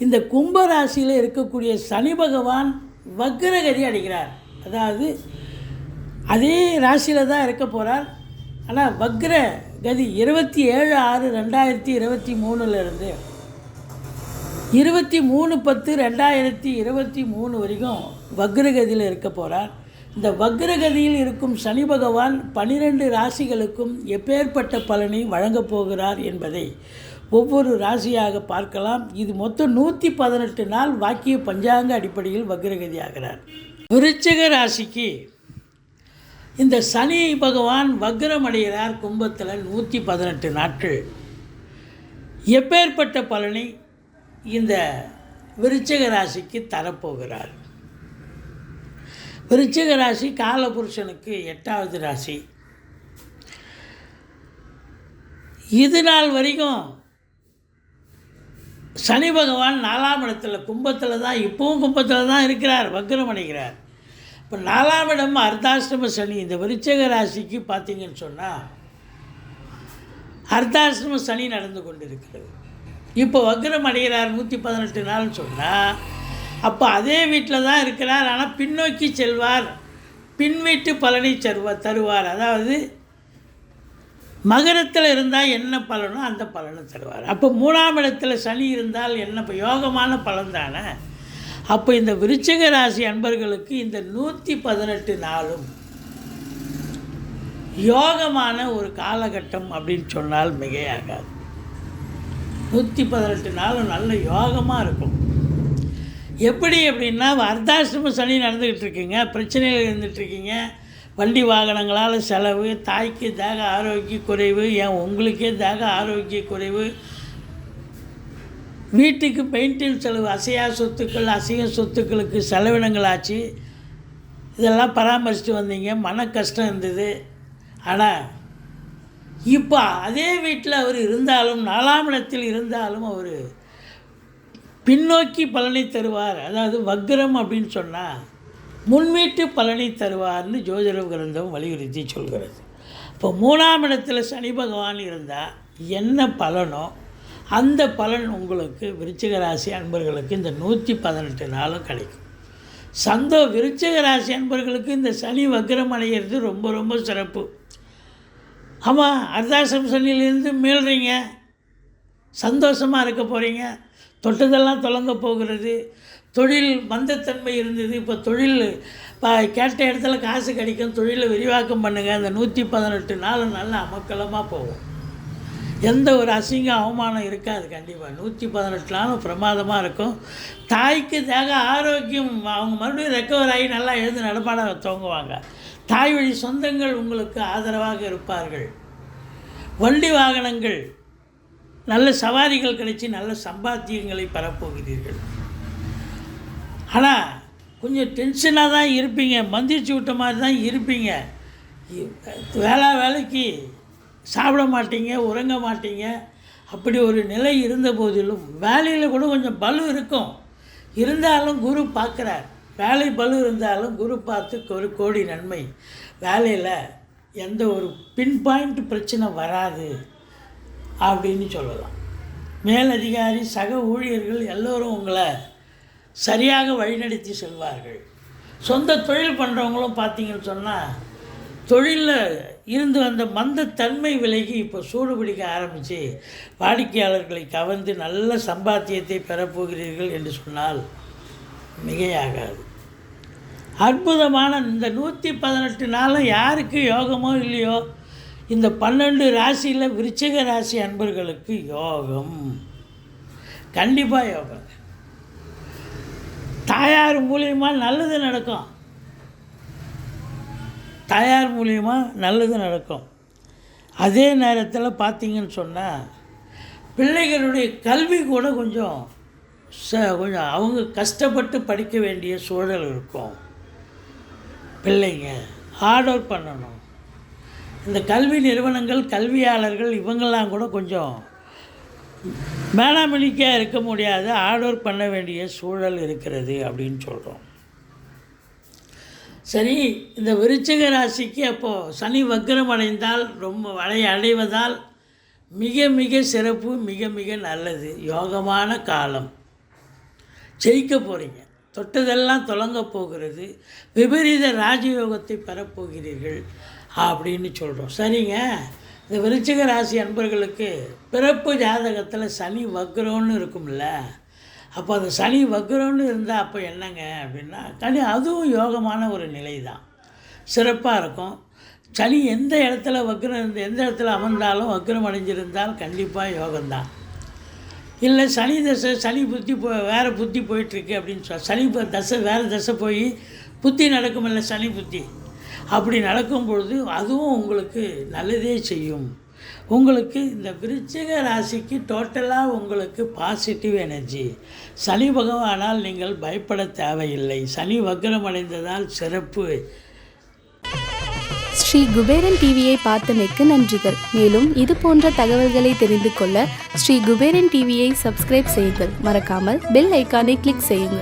இந்த கும்பராசியில் இருக்கக்கூடிய சனி பகவான் வக்ரகதி அடைகிறார். அதாவது அதே ராசியில் தான் இருக்க போகிறார் ஆனால் வக்ர கதி இருபத்தி ஏழு ஆறு ரெண்டாயிரத்தி இருபத்தி மூணுலேருந்து இருபத்தி மூணு பத்து ரெண்டாயிரத்தி இருபத்தி மூணு வரைக்கும் வக்ரகதியில் இருக்க போகிறார் இந்த வக்ரகதியில் இருக்கும் சனி பகவான் பனிரெண்டு ராசிகளுக்கும் எப்பேற்பட்ட பலனை வழங்கப் போகிறார் என்பதை ஒவ்வொரு ராசியாக பார்க்கலாம். இது மொத்தம் நூற்றி பதினெட்டு நாள் வாக்கிய பஞ்சாங்க அடிப்படையில் வக்ரகதி ஆகிறார் விருச்சிக ராசிக்கு இந்த சனி பகவான் வக்ரம் அடைகிறார் கும்பத்தில் நூற்றி பதினெட்டு நாட்கள். எப்பேற்பட்ட பலனை இந்த விருச்சிக ராசிக்கு தரப்போகிறார். விருச்சிக ராசி காலபுருஷனுக்கு எட்டாவது ராசி. இது நாள் வரைக்கும் சனி பகவான் நாலாம் இடத்துல கும்பத்தில் தான் இப்பவும் கும்பத்தில் தான் இருக்கிறார் வக்ரம் அடைகிறார். இப்போ நாலாம் இடம் அர்த்தாசிரம சனி. இந்த விருச்சக ராசிக்கு பார்த்தீங்கன்னு சொன்னால் அர்த்தாசிரம சனி நடந்து கொண்டிருக்கிறது. இப்போ வக்ரம் அடைகிறார் நூற்றி பதினெட்டு நாள்னு சொன்னால் அப்போ அதே வீட்டில் தான் இருக்கிறார் ஆனால் பின்னோக்கி செல்வார். பின் வீட்டு பலனை தருவார் தருவார். அதாவது மகரத்தில் இருந்தால் என்ன பலனோ அந்த பலனை தருவார். அப்போ மூணாம் இடத்துல சனி இருந்தால் என்ன இப்போ யோகமான பலன் தானே? அப்போ இந்த விருச்சிக ராசி அன்பர்களுக்கு இந்த நூற்றி பதினெட்டு நாளும் யோகமான ஒரு காலகட்டம் அப்படின்னு சொன்னால் மிகையாகாது. நூற்றி பதினெட்டு நாளும் நல்ல யோகமாக இருக்கும். எப்படி அப்படின்னா அர்த்தாசிரம சனி நடந்துக்கிட்டு இருக்கீங்க பிரச்சனையில் இருந்துகிட்ருக்கீங்க வண்டி வாகனங்களால் செலவு தாய்க்கு தேக ஆரோக்கிய குறைவு ஏன் உங்களுக்கே தேக ஆரோக்கிய குறைவு. வீட்டுக்கு பெயிண்டிங் செலவு அசையா சொத்துக்கள் அசைய சொத்துக்களுக்கு செலவினங்கள் ஆச்சு இதெல்லாம் பராமரிச்சுட்டு வந்தீங்க மன கஷ்டம் இருந்தது. ஆனால் இப்போ அதே வீட்டில் அவர் இருந்தாலும் நாலாம் இடத்தில் இருந்தாலும் அவர் பின்னோக்கி பலனை தருவார். அதாவது வக்ரம் அப்படின்னு சொன்னால் முன்வீட்டு பலனை தருவார்னு ஜோதிட கிரந்தம் வலியுறுத்தி சொல்கிறது. இப்போ மூணாம் இடத்துல சனி பகவான் இருந்தால் என்ன பலனோ அந்த பலன் உங்களுக்கு விருச்சிக ராசி அன்பர்களுக்கு இந்த நூற்றி பதினெட்டு நாளும் கிடைக்கும். சந்தோ விருச்சிக ராசி அன்பர்களுக்கு இந்த சனி வக்ரம் அடைகிறது ரொம்ப ரொம்ப சிறப்பு. ஆமாம் அர்தாசம் சனியிலேருந்து மீள்றீங்க சந்தோஷமாக இருக்க போகிறீங்க தொட்டதெல்லாம் தொடங்க போகிறது. தொழில் மந்தத்தன்மை இருந்தது. இப்போ தொழில் இப்போ கேட்ட இடத்துல காசு கிடைக்கும். தொழிலை விரிவாக்கம் பண்ணுங்கள் அந்த நூற்றி பதினெட்டு நாள் நல்லா அமக்கலமாக போகும். எந்த ஒரு அசிங்கம் அவமானம் இருக்காது கண்டிப்பாக நூற்றி பதினெட்டு நாளும் பிரமாதமாக இருக்கும். தாய்க்கு தேக ஆரோக்கியம் அவங்க மறுபடியும் ரெக்கவர் ஆகி நல்லா எழுந்து நடப்பாட துவங்குவாங்க. தாய் வழி சொந்தங்கள் உங்களுக்கு ஆதரவாக இருப்பார்கள். வண்டி வாகனங்கள் நல்ல சவாரிகள் கிடைச்சி நல்ல சம்பாத்தியங்களை பெறப்போகிறீர்கள். ஆனால் கொஞ்சம் டென்ஷனாக தான் இருப்பீங்க. மந்திரிச்சு விட்ட மாதிரி தான் இருப்பீங்க. வேளா வேலைக்கு சாப்பிட மாட்டீங்க உறங்க மாட்டீங்க. அப்படி ஒரு நிலை இருந்த போதிலும் வேலையில் கூட கொஞ்சம் பலு இருக்கும். இருந்தாலும் குரு பார்க்குறார். வேலை பலு இருந்தாலும் குரு பார்த்து ஒரு கோடி நன்மை. வேலையில் எந்த ஒரு பின் பாயிண்ட் பிரச்சனை வராது. அப்படின்னு சொல்லலாம். மேலதிகாரி சக ஊழியர்கள் எல்லோரும் உங்களை சரியாக வழிநடத்தி செல்வார்கள். சொந்த தொழில் பண்ணுறவங்களும் பார்த்தீங்கன்னு சொன்னால் தொழிலில் இருந்து வந்த மந்தத்தன்மை விலகி இப்போ சூடு பிடிக்க ஆரம்பித்து வாடிக்கையாளர்களை கவர்ந்து நல்ல சம்பாத்தியத்தை பெறப்போகிறீர்கள் என்று சொன்னால் மிகையாகாது. அற்புதமான இந்த நூற்றி பதினெட்டு நாளும் யாருக்கு யோகமோ இல்லையோ இந்த பன்னெண்டு ராசியில் விருச்சிக ராசி அன்பர்களுக்கு யோகம். கண்டிப்பாக யோகம். தாயார் மூலியமாக நல்லது நடக்கும். தாயார் மூலியமாக நல்லது நடக்கும். அதே நேரத்தில் பார்த்தீங்கன்னு சொன்னால் பிள்ளைகளுடைய கல்வி கூட கொஞ்சம் ச கொஞ்சம் அவங்க கஷ்டப்பட்டு படிக்க வேண்டிய சூழல் இருக்கும். பிள்ளைங்க ஹார்ட் ஒர்க் பண்ணணும். இந்த கல்வி நிறுவனங்கள் கல்வியாளர்கள் இவங்கெல்லாம் கூட கொஞ்சம் மேலாமணிக்காக இருக்க முடியாத ஆர்டர் பண்ண வேண்டிய சூழல் இருக்கிறது அப்படின்னு சொல்கிறோம் சரி இந்த விருச்சிக ராசிக்கு அப்போது சனி வக்கரம் அடைந்தால் ரொம்ப வளை அடைவதால் மிக மிக சிறப்பு மிக மிக நல்லது. யோகமான காலம். ஜெயிக்க போகிறீங்க தொட்டதெல்லாம் தொடங்க போகிறது. விபரீத ராஜயோகத்தை பெறப்போகிறீர்கள் அப்படின்னு சொல்கிறோம் சரிங்க? இந்த விருச்சிக ராசி அன்பர்களுக்கு பிறப்பு ஜாதகத்தில் சனி வக்ரோன்னு இருக்கும்ல. அப்போ அந்த சனி வக்ரோன்னு இருந்தால் அப்போ என்னங்க அப்படின்னா கனி அதுவும் யோகமான ஒரு நிலை தான் சிறப்பாக இருக்கும். சனி எந்த இடத்துல வக்ரம் இருந்து எந்த இடத்துல அமர்ந்தாலும் வக்ரம் அடைஞ்சிருந்தால் கண்டிப்பாக யோகம்தான். இல்லை சனி தசை சனி புத்தி போ வேறு புத்தி போயிட்டுருக்கு அப்படின்னு சொல் சனி தசை வேறு தசை போய் புத்தி நடக்குமில்ல சனி புத்தி. அப்படி நடக்கும் பொழுது அதுவும் உங்களுக்கு நல்லதே செய்யும். உங்களுக்கு இந்த விருச்சிக ராசிக்கு டோட்டலாக உங்களுக்கு பாசிட்டிவ் எனர்ஜி சனி பகவானால் நீங்கள் பயப்பட தேவையில்லை. சனி வக்ரம் அடைந்ததால் சிறப்பு. ஸ்ரீ குபேரன் டிவியை பார்த்தமைக்கு நன்றிகள். மேலும் இது போன்ற தகவல்களை தெரிந்து கொள்ள ஸ்ரீ குபேரன் டிவியை சப்ஸ்கிரைப் செய்யுங்கள். மறக்காமல் பெல் ஐக்கானை கிளிக் செய்யுங்கள்.